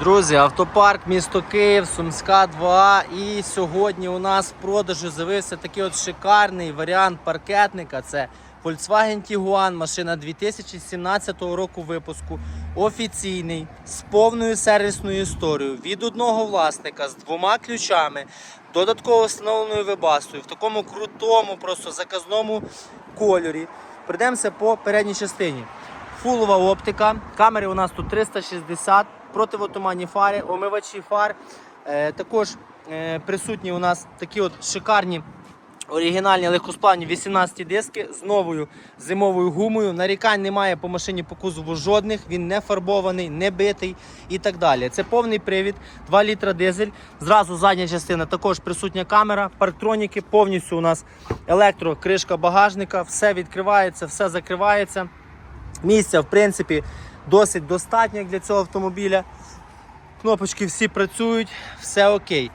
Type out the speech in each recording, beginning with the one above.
Друзі, автопарк, місто Київ, Сумська 2. І сьогодні у нас в продажу з'явився такий от шикарний варіант паркетника. Це Volkswagen Tiguan, машина 2017 року випуску. Офіційний, з повною сервісною історією від одного власника з двома ключами, додатково встановленою вебастою, в такому крутому, просто заказному кольорі. Прийдемося по передній частині. Фулова оптика. Камери у нас тут 360, противотуманні фари, омивачі фар. Е, також е, присутні у нас такі от шикарні оригінальні легкосплавні 18 диски з новою зимовою гумою. Нарікань немає по машині по кузову жодних. Він не фарбований, не битий і так далі. Це повний привід, 2 літра дизель. Зразу задня частина також присутня камера, парктроніки, повністю у нас електро, кришка багажника, все відкривається, все закривається. Місця, в принципі, досить достатньо як для цього автомобіля. Кнопочки всі працюють, все окей.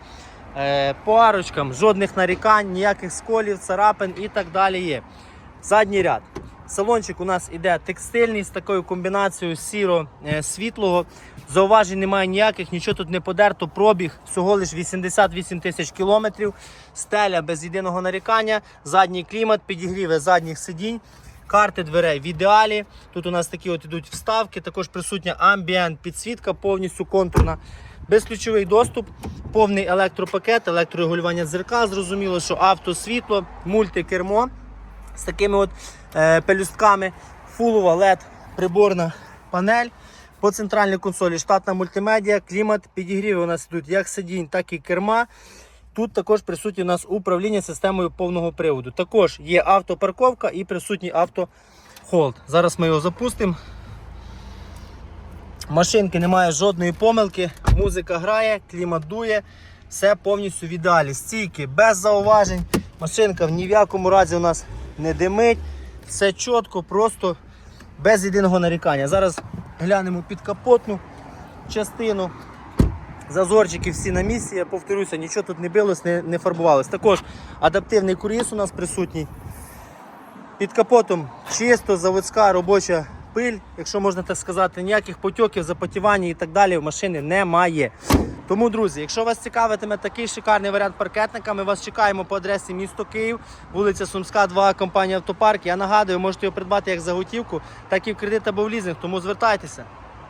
Е, по арочкам жодних нарікань, ніяких сколів, царапин і так далі є. Задній ряд. Салончик у нас іде текстильний з такою комбінацією сіро-світлого. Зауважень немає ніяких, нічого тут не подерто. Пробіг всього лиш 88 тисяч кілометрів. Стеля без єдиного нарікання, задній клімат, підігріви задніх сидінь. Карти дверей в ідеалі. Тут у нас такі от ідуть вставки, також присутня амбієнт, підсвітка повністю контурна. Безключовий доступ, повний електропакет, електрорегулювання дзеркал. Зрозуміло, що автосвітло, мультикермо з такими от е, пелюстками. Фулова LED приборна панель. По центральній консолі штатна мультимедіа, клімат, підігріви у нас йдуть як сидінь, так і керма. Тут також присутнє у нас управління системою повного приводу. Також є автопарковка і присутній автохолд. Зараз ми його запустимо. Машинки немає жодної помилки, музика грає, клімат дує, все повністю в ідеалі. Стійки без зауважень. Машинка ні в якому разі у нас не димить. Все чітко, просто без єдиного нарікання. Зараз глянемо під капотну частину. Зазорчики всі на місці, я повторюся, нічого тут не билось, не, не фарбувалось. Також адаптивний круїз у нас присутній. Під капотом чисто, заводська робоча пиль, якщо можна так сказати, ніяких потьоків, запотівання і так далі в машини немає. Тому, друзі, якщо вас цікавитиме такий шикарний варіант паркетника, ми вас чекаємо по адресі місто Київ, вулиця Сумська, 2, компанія Автопарк. Я нагадую, можете його придбати як за готівку, так і в кредит або в лізинг, тому звертайтеся.